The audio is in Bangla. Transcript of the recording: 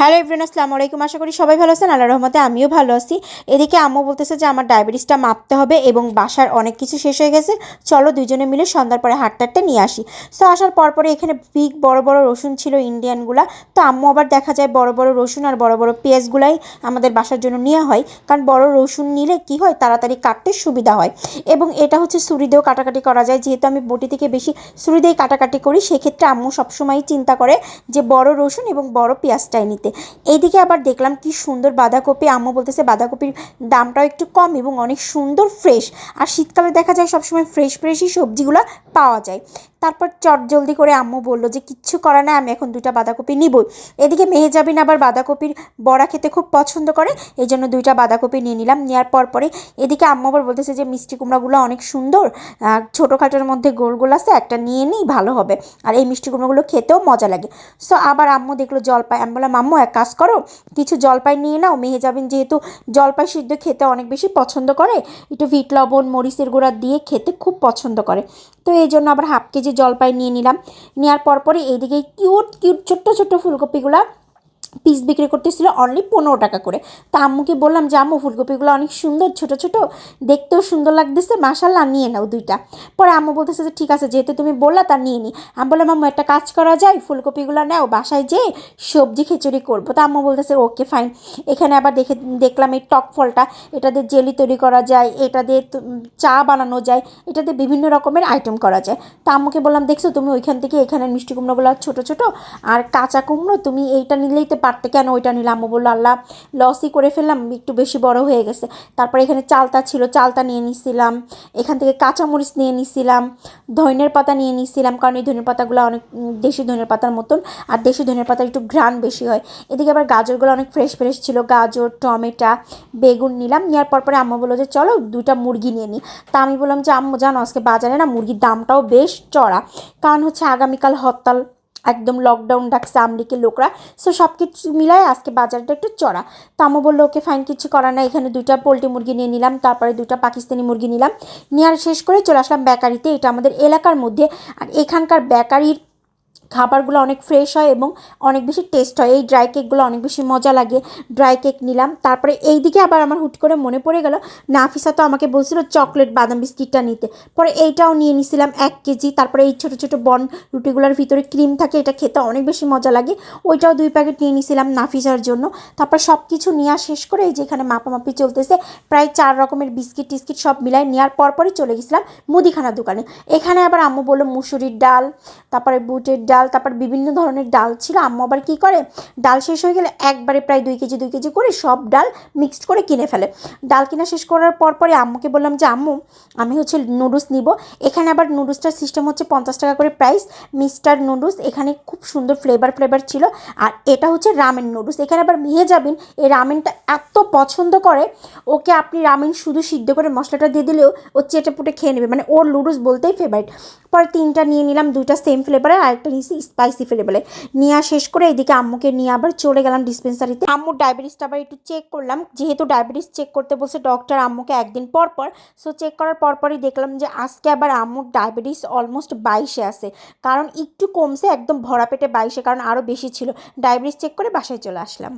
হ্যালো এভরিন আসসালামু আলাইকুম। আশা করি সবাই ভালো আছেন আল্লাহ রহমতে আমিও ভালো আছি। এদিকে আম্মু বলতেছে যে, আমার ডায়াবেটিসটা মাপতে হবে এবং বাসার অনেক কিছু শেষ হয়ে গেছে। চলো দুজনে মিলে সন্ধ্যার পরে হাটটা হাটটা নিয়ে আসি। সো আসার পর পরে এখানে বিগ বড় বড় রসুন ছিল ইন্ডিয়ানগুলা। তো আম্মু আবার দেখা যায় বড় বড় রসুন আর বড় বড় পেঁয়াজগুলাই আমাদের বাসার জন্য নেওয়া হয়। কারণ বড় রসুন নিলে কি হয়? তাড়াতাড়ি কাটতে সুবিধা হয়। এবং এটা হচ্ছে ছুরি দিয়েও কাটাকাটি করা যায়। যেহেতু আমি বটি থেকে বেশি ছুরি দিয়ে কাটাকাটি করি, সেক্ষেত্রে আম্মু সবসময়ই চিন্তা করে যে, বড় রসুন এবং বড় পেঁয়াজটাই নিতে। এইদিকে আবার দেখলাম কি সুন্দর বাঁধাকপি, আম্মু বলতেছে বাঁধাকপির দামটাও একটু কম এবং অনেক সুন্দর ফ্রেশ আর শীতকালে দেখা যায় সবসময় ফ্রেশ ফ্রেশই সবজিগুলো পাওয়া যায়। তারপর চট জলদি করে আম্মু বলল যে, কিচ্ছু করা না আমি এখন দুইটা বাঁধাকপি নিবই। এদিকে মেহেজাবিন আবার বাঁধাকপির বড়া খেতে খুব পছন্দ করে এই জন্য দুইটা বাঁধাকপি নিয়ে নিলাম। নেওয়ার পর পরে এদিকে আম্মু আবার বলতেছে যে, মিষ্টি কুমড়াগুলো অনেক সুন্দর ছোটোখাটোর মধ্যে গোল গোল আছে, একটা নিয়ে নিই, ভালো হবে। আর এই মিষ্টি কুমড়াগুলো খেতেও মজা লাগে। সো আবার আম্মু দেখল জলপাই, আমি বললাম, আম্মু, এক কাজ করো, কিছু জলপাই নিয়ে নাও। মেহেজাবিন যেহেতু জলপাই সিদ্ধ খেতে অনেক বেশি পছন্দ করে, একটু ভিট লবণ, মরিচের গুঁড়া দিয়ে খেতে খুব পছন্দ করে। তো এই জন্য আবার হাফ কেজি জলপাই নিয়ে নিলাম। নেওয়ার পরপরই এইদিকে কিউট কিউট ছোট্ট ছোট্ট ফুলকপিগুলা পিস বিক্রি করতেছিল অনলি পনেরো টাকা করে। তা আম্মুকে বললাম যে, আম্মু, ফুলকপিগুলো অনেক সুন্দর, ছোট ছোট, দেখতেও সুন্দর লাগতেছে মাসাল্লাহ নিয়ে নাও দুইটা। পরে আম্মু বলতেছে যে, ঠিক আছে, যেহেতু তুমি বললা, তা নিয়ে নি। আমি বললাম, আম্মু, একটা কাজ করা যায়, ফুলকপিগুলো নাও, বাসায় যেয়ে সবজি খিচুড়ি করব। তা আম্মু বলতেছে, ওকে ফাইন এখানে আবার দেখে, দেখলাম এই টক ফলটা, এটা দিয়ে জেলি তৈরি করা যায়, এটা দিয়ে চা বানানো যায়, এটা দিয়ে বিভিন্ন রকমের আইটেম করা যায়। তা আম্মুকে বললাম, দেখছ, তুমি ওইখান থেকে এখানে মিষ্টি কুমড়োগুলো ছোটো ছোটো, আর কাঁচা কুমড়ো, তুমি এইটা নিলেই তো পারতে কেন ওইটা নিলাম আম্মু বলল, আল্লাহ লসই করে ফেললাম, একটু বেশি বড় হয়ে গেছে। তারপরে এখানে চালতা ছিল, চালতা নিয়ে নিছিলাম। এখান থেকে কাঁচামরিচ নিয়ে নিছিলাম ধনের পাতা নিয়ে নিছিলাম, কারণ এই ধনের পাতাগুলো অনেক দেশি ধনের পাতার মতন, আর দেশি ধনের পাতার একটু ঘ্রাণ বেশি হয়। এদিকে আবার গাজরগুলো অনেক ফ্রেশ ফ্রেশ ছিল, গাজর, টমেটা, বেগুন নিলাম, নেওয়ার পর পরে আম্মু বলল যে, চলো দুইটা মুরগি নিয়ে নিই তা আমি বললাম যে, আম্মু, জানো, আজকে বাজারে না মুরগির দামটাও বেশ চড়া। কারণ হচ্ছে আগামীকাল হরতাল একদম লকডাউন ডাকছে আমলিকে লোকরা। সো সব কিছু মিলায় আজকে বাজারটা একটু চড়া। তো বলল, ওকে ফাইন কিছু করা না এখানে দুইটা পোলট্রি মুরগি নিয়ে নিলাম, তারপরে দুটা পাকিস্তানি মুরগি নিলাম। নেওয়ার শেষ করে চলে আসলাম বেকারিতে। এটা আমাদের এলাকার মধ্যে। আর এখানকার বেকারির খাবারগুলো অনেক ফ্রেশ হয় এবং অনেক বেশি টেস্ট হয়। এই ড্রাই কেকগুলো অনেক বেশি মজা লাগে। ড্রাই কেক নিলাম। তারপরে এই দিকে আবার আমার হুট করে মনে পড়ে গেল, নাফিসা তো আমাকে বলছিল চকলেট বাদাম বিস্কিটটা নিতে। পরে এইটাও নিয়ে নিছিলাম এক কেজি। তারপরে এই ছোটো ছোটো বন রুটিগুলোর ভিতরে ক্রিম থাকে, এটা খেতে অনেক বেশি মজা লাগে। ওইটাও দুই প্যাকেট নিয়ে নিছিলাম নাফিসার জন্য। তারপর সব কিছু নেওয়া শেষ করে এই যে এখানে মাপামাপি চলতেছে, প্রায় চার রকমের বিস্কিট টিস্কিট সব মিলাই নেওয়ার পর পরই চলে গেছিলাম মুদিখানা দোকানে। এখানে আবার আম্মু বলল মুসুরির ডাল, তারপরে বুটের ডাল তারপর বিভিন্ন ধরনের ডাল ছিল। আম্মু আবার কী করে? ডাল শেষ হয়ে গেলে একবারে প্রায় দুই কেজি দুই কেজি করে সব ডাল মিক্সড করে কিনে ফেলে। ডাল কিনা শেষ করার পর পরে আম্মুকে বললাম যে, আম্মু, আমি হচ্ছে নুডলস নিব। এখানে আবার নুডলসটার সিস্টেম হচ্ছে পঞ্চাশ টাকা করে প্রাইস মিস্টার নুডলস। এখানে খুব সুন্দর ফ্লেভার ফ্লেভার ছিল। আর এটা হচ্ছে রামেন নুডলস। এখানে আবার মেয়ে যাবেন এই রামেনটা এত পছন্দ করে, ওকে আপনি রামেন শুধু সিদ্ধ করে মশলাটা দিয়ে দিলেও ও চেটে পুটে খেয়ে নেবে। মানে ওর নুডলস বলতেই ফেভারিট পরে তিনটা নিয়ে নিলাম, দুইটা সেম ফ্লেভারের আরেকটা নিয়েছি স্পাইসি ফ্লেভারে নেওয়া শেষ করে এদিকে আম্মুকে নিয়ে আবার চলে গেলাম ডিসপেন্সারিতে আম্মুর ডায়াবেটিসটা আবার একটু চেক করলাম। যেহেতু ডায়াবেটিস চেক করতে বলছে ডক্টর আম্মুকে একদিন পর পর। সো চেক করার পরপরই দেখলাম যে আজকে আবার আম্মুর ডায়াবেটিস অলমোস্ট বাইশে আছে। কারণ একটু কমছে, একদম ভরা পেটে বাইশে, কারণ আরও বেশি ছিল। ডায়াবেটিস চেক করে বাসায় চলে আসলাম।